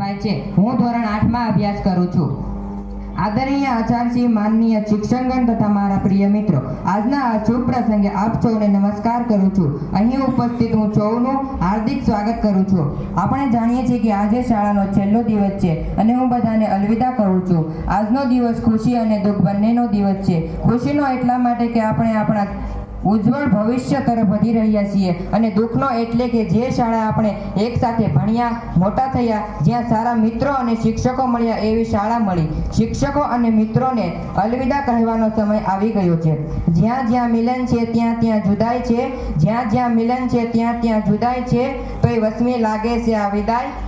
છે. હું ધોરણ આઠમાં અભ્યાસ કરું છું. આદરણીય આચાર્યશ્રી માનનીય શિક્ષણગણ તથા મારા પ્રિય મિત્રો, આજના આ શુભ પ્રસંગે આપ સૌને નમસ્કાર કરું છું. અહીં ઉપસ્થિત હું સૌનું હાર્દિક સ્વાગત કરું છું. આપણે જાણીએ છીએ કે આજે શાળાનો છેલ્લો દિવસ છે અને હું બધાને અલવિદા કહું છું. આજનો દિવસ ખુશી અને દુઃખ બંનેનો દિવસ છે. ખુશીનો એટલા માટે કે આપણે આપણા ઉજ્જવળ ભવિષ્ય તરફ વધી રહ્યા છીએ. અને દુઃખનો એટલે કે જે શાળા આપણે એક સાથે ભણ્યા, મોટા થયા, જ્યાં સારા મિત્રો અને શિક્ષકો મળ્યા, એવી શાળા મળી. શિક્ષકો અને મિત્રોને અલવિદા કહેવાનો સમય આવી ગયો છે. જ્યાં જ્યાં મિલન છે, ત્યાં ત્યાં જુદાય છે. જ્યાં જ્યાં મિલન છે, ત્યાં ત્યાં જુદાય છે. તો એ વસમી લાગે છે આ વિદાય.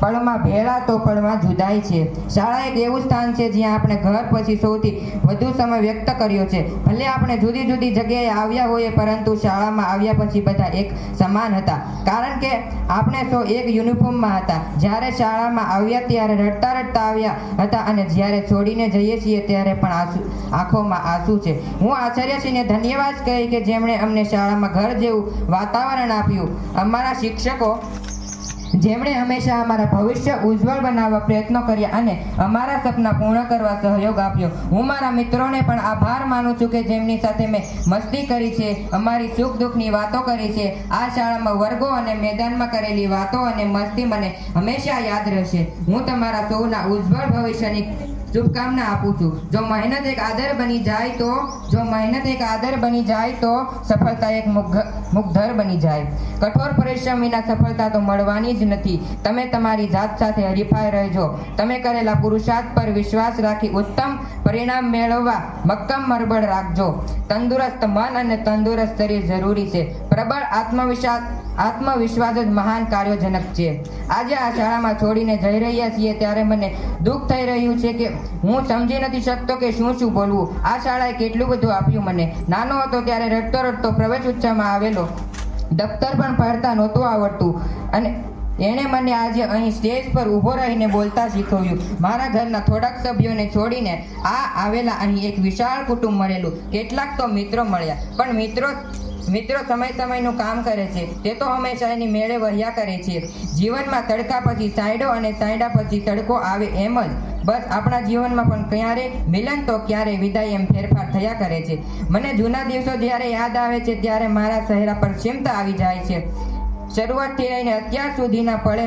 પળમાં ભેળા તો પળમાં જુદાય છે. શાળા એક એવું સ્થાન છે જ્યાં આપણે ઘર પછી સૌથી વધુ સમય વ્યક્ત કર્યો છે. ભલે આપણે જુદી જુદી જગ્યાએ આવ્યા હોઈએ, પરંતુ શાળામાં આવ્યા પછી બધા એક સમાન હતા. કારણ કે આપણે સૌ એક યુનિફોર્મમાં હતા. જ્યારે શાળામાં આવ્યા, ત્યારે રડતા રડતા આવ્યા હતા અને જ્યારે છોડીને જઈએ છીએ, ત્યારે પણ આંસુ, આંખોમાં આંસુ છે. હું આચાર્યશ્રીને ધન્યવાદ કહી કે જેમણે અમને શાળામાં ઘર જેવું વાતાવરણ આપ્યું. અમારા શિક્ષકો જેમણે હંમેશા અમારા ભવિષ્ય ઉજ્જવળ બનાવવા પ્રયત્નો કર્યા અને અમારા સપના પૂર્ણ કરવા સહયોગ આપ્યો. હું મારા મિત્રોને પણ આભાર માનું છું કે જેમની સાથે મેં મસ્તી કરી છે, અમારી સુખ દુઃખની વાતો કરી છે. આ શાળામાં વર્ગો અને મેદાનમાં કરેલી વાતો અને મસ્તી મને હંમેશા યાદ રહેશે. હું તમારા સૌના ઉજ્જવળ ભવિષ્યની શુભકામના આપું છું. જો મહેનત એક આદર બની જાય તો, જો મહેનત એક આદર બની જાય તો સફળતા એક મુગ્ધર બની જાય. કઠોર પરિશ્રમ વિના સફળતા તો મળવાની જ નથી. તમે તમારી જાત સાથે હરીફાઈ રહેજો. તમે કરેલા પુરુષાર્થ પર વિશ્વાસ રાખી ઉત્તમ પરિણામ મેળવવા મક્કમ મરબળ રાખજો. તંદુરસ્ત મન અને તંદુરસ્ત શરીર જરૂરી છે. પ્રબળ આત્મવિશ્વાસ આત્મવિશ્વાસ જ મહાન કાર્યોજનક છે. આજે આ શાળામાં છોડીને જઈ રહ્યા છીએ ત્યારે મને દુઃખ થઈ રહ્યું છે કે હું સમજી નથી શકતો કે શું શું બોલવું. આ શાળાએ કેટલું બધું આપ્યું મને. નાનો હતો ત્યારે રડતો રડતો પ્રવેશ ઉત્સવમાં આવેલો. દફતર પણ ભણતા નહોતું આવડતું. અને એણે મને આજે અહીં સ્ટેજ પર ઊભો રહીને બોલતા શીખવ્યું. મારા ઘરના થોડાક સભ્યોને છોડીને આ આવેલા અહીં એક વિશાળ કુટુંબ મળેલું. કેટલાક તો મિત્રો મળ્યા. પણ મિત્રો મિત્રો સમય સમયનું કામ કરે છે. તે તો હંમેશા એની મેળે વહ્યા કરે છે. જીવનમાં તડકા પછી સાયડો અને સાયડા પછી તડકો આવે એમ જ. બસ આપણા જીવનમાં પણ ક્યારે મિલન તો ક્યારે વિદાય એમ ફેરફાર થયા કરે છે. મને જૂના દિવસો જ્યારે યાદ આવે છે ત્યારે મારા ચહેરા પર ચિંતા આવી જાય છે. શરૂઆતથી લઈને અત્યાર સુધીના પળે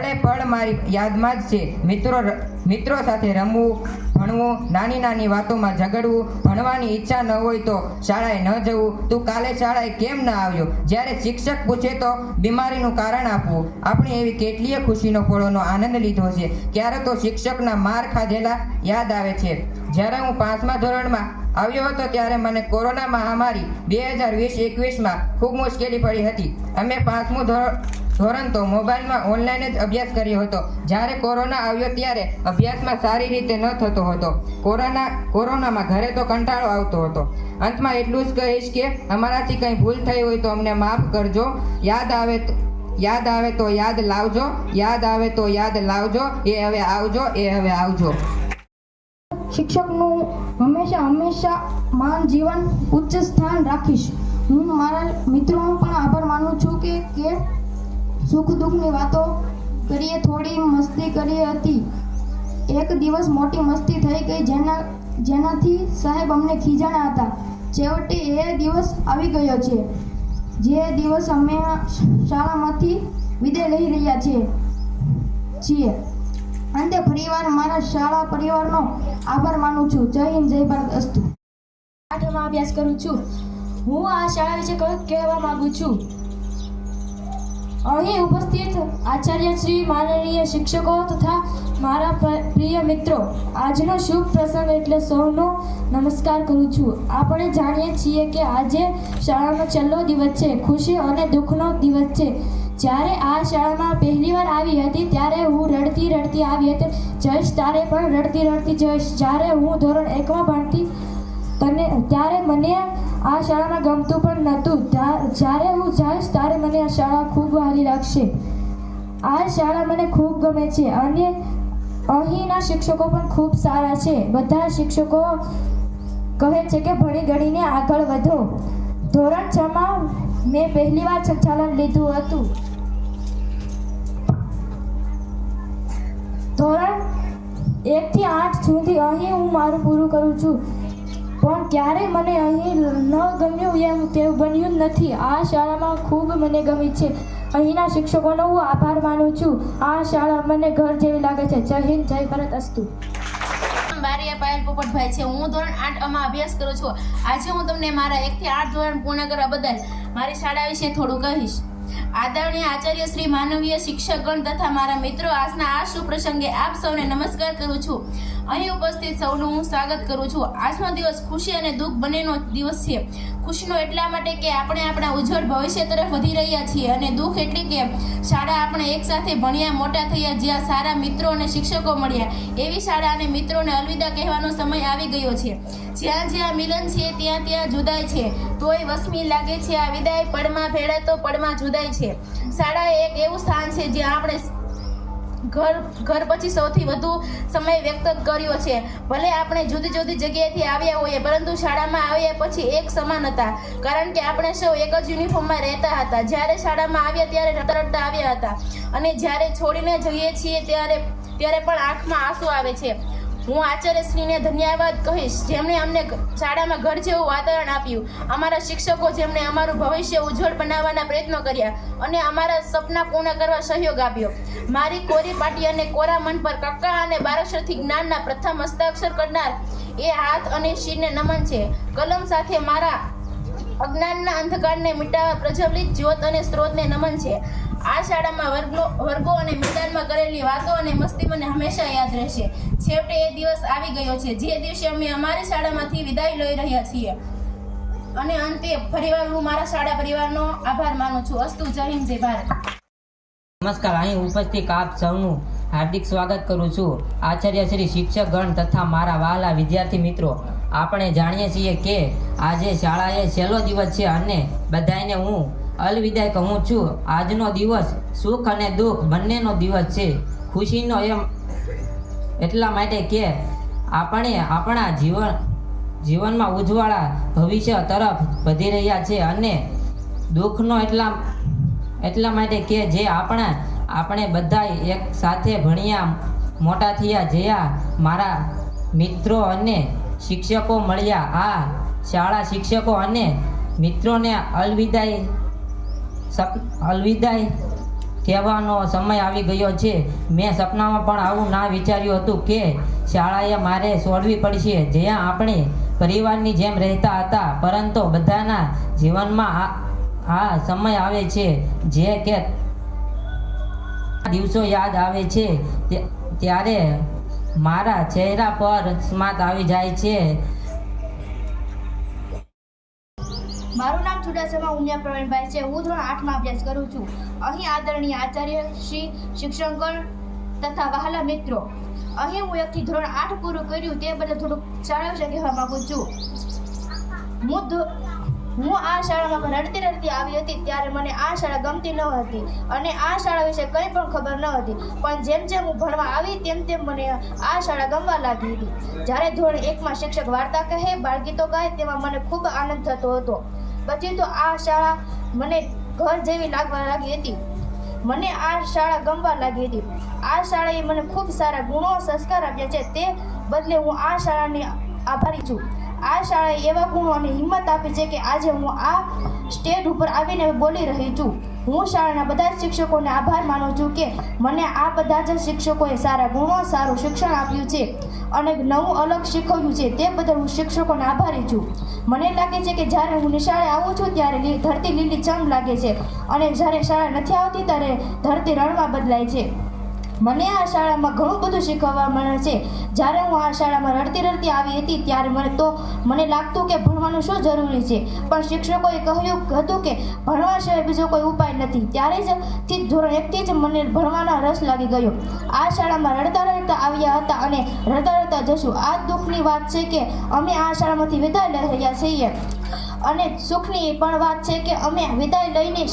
પળે પળ મારી યાદમાં જ છે. મિત્રો મિત્રો સાથે રમવું, ભણવું, નાની નાની વાતોમાં ઝઘડવું, ભણવાની ઈચ્છા ન હોય તો શાળાએ ન જવું. તું કાલે શાળાએ કેમ ન આવ્યો? જ્યારે શિક્ષક પૂછે તો બીમારીનું કારણ આપવું. આપણે એવી કેટલીય ખુશીનો પળોનો આનંદ લીધો છે. ક્યારે તો શિક્ષકના માર ખાધેલા યાદ આવે છે. જ્યારે હું પાંચમા ધોરણમાં આવ્યો હતો ત્યારે મને કોરોના મહામારી બે હજાર વીસ, એકવીસમાં ખૂબ મુશ્કેલી પડી હતી. અમે પાંચમું ધોરણ ધોરણ તો મોબાઈલમાં ઓનલાઈન જ અભ્યાસ કર્યો હતો. જ્યારે કોરોના આવ્યો ત્યારે અભ્યાસમાં સારી રીતે ન થતો હતો. કોરોના, કોરોનામાં ઘરે તો કંટાળો આવતો હતો. અંતમાં એટલું જ કહીશ કે અમારાથી કંઈ ભૂલ થઈ હોય તો અમને માફ કરજો. યાદ આવે યાદ આવે તો યાદ લાવજો. યાદ આવે તો યાદ લાવજો. એ હવે આવજો, એ હવે આવજો. શિક્ષકનું હંમેશા હંમેશા માન, જીવન ઉચ્ચ સ્થાન રાખીશ. હું મારા મિત્રોનો પણ આભાર માનું છું કે કે સુખ દુઃખની વાતો કરીએ, થોડી મસ્તી કરી હતી. એક દિવસ મોટી મસ્તી થઈ ગઈ, જેના, જેનાથી સાહેબ અમને ખીજાણા હતા. છેવટે એ દિવસ આવી ગયો છે, જે દિવસ અમે શાળામાંથી વિદાય લઈ રહ્યા છીએ છીએ. અંતે ફરીવાર મારા શાળા પરિવારનો આભાર માનું છું. જય હિન્દ, જય ભારત અસ્તુ. આઠમાં અભ્યાસ કરું છું. હું આ શાળા વિશે કહેવા માગું છું. અહીં ઉપસ્થિત આચાર્ય શ્રી માનનીય શિક્ષકો તથા મારા પ્રિય મિત્રો, આજનો શુભ પ્રસંગ એટલે સૌનો નમસ્કાર કરું છું. આપણે જાણીએ છીએ કે આજે શાળાનો છેલ્લો દિવસ છે, ખુશી અને દુઃખનો દિવસ છે. જ્યારે આ શાળામાં પહેલીવાર આવી હતી, ત્યારે હું રડતી રડતી આવી હતી. જઈશ તારે પણ રડતી રડતી જઈશ. જ્યારે હું ધોરણ એકમાં ભણતી તને, ત્યારે મને આ શાળામાં ગમતું પણ નહોતું. જ્યારે હું જઈશ ત્યારે મને આ શાળા ખૂબ સારી લાગશે. આ શાળા મને ખૂબ ગમે છે. અને અહીંના શિક્ષકો પણ ખૂબ સારા છે. બધા શિક્ષકો કહે છે કે ભણી ગણીને આગળ વધો. ધોરણ છમાં મેં પહેલી વાર સંચાલન લીધું હતું. ધોરણ એકથી આઠ સુધી અહીં હું મારું પૂરું કરું છું. પણ ક્યારેય મને અહીં ન ગમ્યું એમ તેવું બન્યું જ નથી. આ શાળામાં ખૂબ મને ગમી છે. અહીંના શિક્ષકોનો હું આભાર માનું છું. આ શાળા મને ઘર જેવી લાગે છે. જય હિન્દ, જય ભારત અસ્તુ. બારિયા પાયલ પોપટભાઈ છે. હું ધોરણ આઠમાં અભ્યાસ કરું છું. આજે હું તમને મારા એકથી આઠ ધોરણ પૂર્ણ કરવા બદલ મારી શાળા વિશે થોડું કહીશ. આદરણીય આચાર્ય શ્રી માનવીય શિક્ષકગણ તથા મારા મિત્રો, આજના આ શુભ પ્રસંગે આપ સૌને નમસ્કાર કરું છું. અહીં ઉપસ્થિત સૌનું હું સ્વાગત કરું છું. આજનો દિવસ ખુશી અને દુઃખ બંનેનો દિવસ છે. ખુશીનો એટલા માટે કે આપણે આપણા ઉજ્જવળ ભવિષ્ય તરફ વધી રહ્યા છીએ અને દુઃખ એટલે કે શાળા આપણે એકસાથે ભણ્યા, મોટા થયા, જ્યાં સારા મિત્રો અને શિક્ષકો મળ્યા. એવી શાળા અને મિત્રોને અલવિદા કહેવાનો સમય આવી ગયો છે. જ્યાં જ્યાં મિલન છે, ત્યાં ત્યાં જુદાય છે. તોય વસમી લાગે છે આ વિદાય, પડમાં ભેળા તો પડમાં જુદાય છે. શાળા એક એવું સ્થાન છે જ્યાં આપણે ઘર ઘર પછી સૌથી વધુ સમય વ્યક્ત કર્યો છે. ભલે આપણે જુદી જુદી જગ્યાએથી આવ્યા હોઈએ, પરંતુ શાળામાં આવ્યા પછી એક સમાન હતા. કારણ કે આપણે સૌ એક જ યુનિફોર્મમાં રહેતા હતા. જ્યારે શાળામાં આવ્યા ત્યારે રડતા રડતા આવ્યા હતા. અને જ્યારે છોડીને જઈએ છીએ ત્યારે ત્યારે પણ આંખમાં આંસુ આવે છે. હું આચાર્યશ્રીને ધન્યવાદ કહીશ. જેમણે અમને શાળામાં ઘર જેવું વાતાવરણ આપ્યું. અમારા શિક્ષકો જેમણે અમારું ભવિષ્ય ઉજ્જવળ બનાવવાના પ્રયત્નો કર્યા અને અમારા સપના પૂર્ણ કરવા સહયોગ આપ્યો. મારી કોરી પાટી અને કોરા મન પર કક્કા અને બારાક્ષરથી જ્ઞાનના પ્રથમ હસ્તાક્ષર કરનાર એ હાથ અને શીરને નમન છે. કલમ સાથે મારા અજ્ઞાનના અંધકારને મિટાવવા પ્રજ્વલિત જ્યોત અને સ્ત્રોતને નમન છે. આ શાળામાં વર્ગો વર્ગો અને મેદાનમાં કરેલી વાતો અને મસ્તી મને હંમેશા યાદ રહેશે. છેવટે એ દિવસ આવી ગયો છે. જે દિવસે અમે અમારી શાળામાંથી વિદાય લઈ રહ્યા છીએ. અને અંતે ફરીવાર હું મારા શાળા પરિવારનો આભાર માનું છું. અસ્તુ, જય હિન્દ, જય ભારત. નમસ્કાર. અહીં ઉપસ્થિત આપ સૌનું હાર્દિક સ્વાગત કરું છું. આચાર્ય શ્રી શિક્ષકગણ તથા મારા વહાલા વિદ્યાર્થી મિત્રો, આપણે જાણીએ છીએ કે આજે શાળાએ છેલ્લો દિવસ છે અને બધાને હું અલવિદાય કહું છું, આજનો દિવસ સુખ અને દુઃખ બંનેનો દિવસ છે. ખુશીનો એમ એટલા માટે કે આપણે આપણા જીવન, જીવનમાં ઉજ્જવળા ભવિષ્ય તરફ વધી રહ્યા છે અને દુઃખનો એટલા એટલા માટે કે જે આપણા, આપણે બધા એક સાથે ભણ્યા, મોટા થયા જયા મારા મિત્રો અને શિક્ષકો મળ્યા. આ શાળા શિક્ષકો અને મિત્રોને અલવિદાય અલવિદાય કહેવાનો સમય આવી ગયો છે. મેં સપનામાં પણ આવું ના વિચાર્યું હતું કે શાળાએ મારે છોડવી પડશે. જ્યાં આપણે પરિવારની જેમ રહેતા હતા, પરંતુ બધાના જીવનમાં આ સમય આવે છે. જે કે દિવસો યાદ આવે છે ત્યારે મારા ચહેરા પર સ્માત આવી જાય છે. મારું નામ ચુડાસમા ઉમિયા પ્રવીણભાઈ છે. હું ધોરણ આઠમાં અભ્યાસ કરું છું. અહીં આદરણીય આચાર્ય શ્રી શિક્ષણગણ તથા વહાલા મિત્રો, અહીં હું એકથી ધોરણ આઠ પૂરું કર્યું તે બદલ થોડુંક શાળા વિશે કહેવા માગું છું. હું હું આ શાળામાં રડતી રડતી આવી હતી ત્યારે મને આ શાળા ગમતી ન હતી અને આ શાળા વિશે કંઈ પણ ખબર ન હતી. પણ જેમ જેમ હું ભણવા આવી તેમ તેમ મને આ શાળા ગમવા લાગી હતી. જ્યારે ધોરણ એકમાં શિક્ષક વાર્તા કહે, બાળગીતો ગાય તેમાં મને ખૂબ આનંદ થતો હતો. પછી તો આ શાળા મને ઘર જેવી લાગવા લાગી હતી. મને આ શાળા ગમવા લાગી હતી. આ શાળાએ મને ખૂબ સારા ગુણો સંસ્કાર આપ્યા છે. તે બદલે હું આ શાળાની આભારી છું. આ શાળાએ એવા ગુણો અને હિંમત આપી છે કે આજે હું આ સ્ટેજ ઉપર આવીને બોલી રહી છું. હું શાળાના બધા જ શિક્ષકોને આભાર માનું છું કે મને આ બધા જ શિક્ષકોએ સારા ગુણો, સારું શિક્ષણ આપ્યું છે અને નવું અલગ શીખવ્યું છે. તે બદલ હું શિક્ષકોને આભારી છું. મને લાગે છે કે જ્યારે હું નિશાળે આવું છું ત્યારે ધરતી લીલી ચમ લાગે છે અને જ્યારે શાળા નથી આવતી ત્યારે ધરતી રણમાં બદલાય છે. મને આ શાળામાં ઘણું બધું શીખવવા મળે છે. જ્યારે હું આ શાળામાં રડતી રડતી આવી હતી, ત્યારે મને તો, મને લાગતું કે ભણવાનું શું જરૂરી છે? પણ શિક્ષકોએ કહ્યું હતું કે ભણવા સિવાય બીજો કોઈ ઉપાય નથી. ત્યારે જ થી ધોરણ એકથી જ મને ભણવાનો રસ લાગી ગયો. આ શાળામાં રડતા રડતા આવ્યા હતા અને રડતા રડતા જશું. આ દુઃખની વાત છે કે અમે આ શાળામાંથી વિદાય લઈ રહ્યા છીએ. અને સુખની પણ વાત છે કે અમે વિદાય લઈને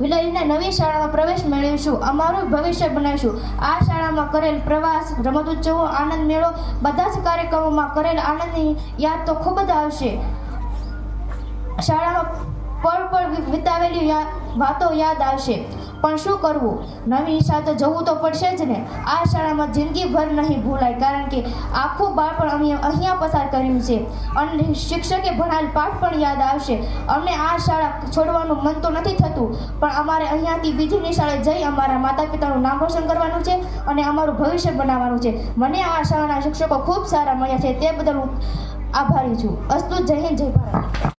લઈને નવી શાળામાં પ્રવેશ મેળવીશું, અમારું ભવિષ્ય બનાવીશું. આ શાળામાં કરેલ પ્રવાસ, રમતોત્સવો, આનંદ મેળો, બધા જ કાર્યક્રમોમાં કરેલ આનંદની યાદ તો ખૂબ જ આવશે. શાળામાં પળ પળ વિતાવેલી વાતો યાદ આવશે. પણ શું કરવું? નવી સાથે જવું તો પડશે જ ને. આ શાળામાં જિંદગીભર નહીં ભૂલાય, કારણ કે આખું બાળપણ અમે અહીંયા પસાર કર્યું છે. અને શિક્ષકે ભણાવેલ પાઠ પણ યાદ આવશે. અમને આ શાળા છોડવાનું મન તો નથી થતું, પણ અમારે અહીંયાથી બીજીની શાળાએ જઈ અમારા માતા પિતાનું નામ રોશન કરવાનું છે અને અમારું ભવિષ્ય બનાવવાનું છે. મને આ શાળાના શિક્ષકો ખૂબ સારા મળ્યા છે, તે બદલ હું આભારી છું. અસ્તુ જય હિન્દ, જય ભારત.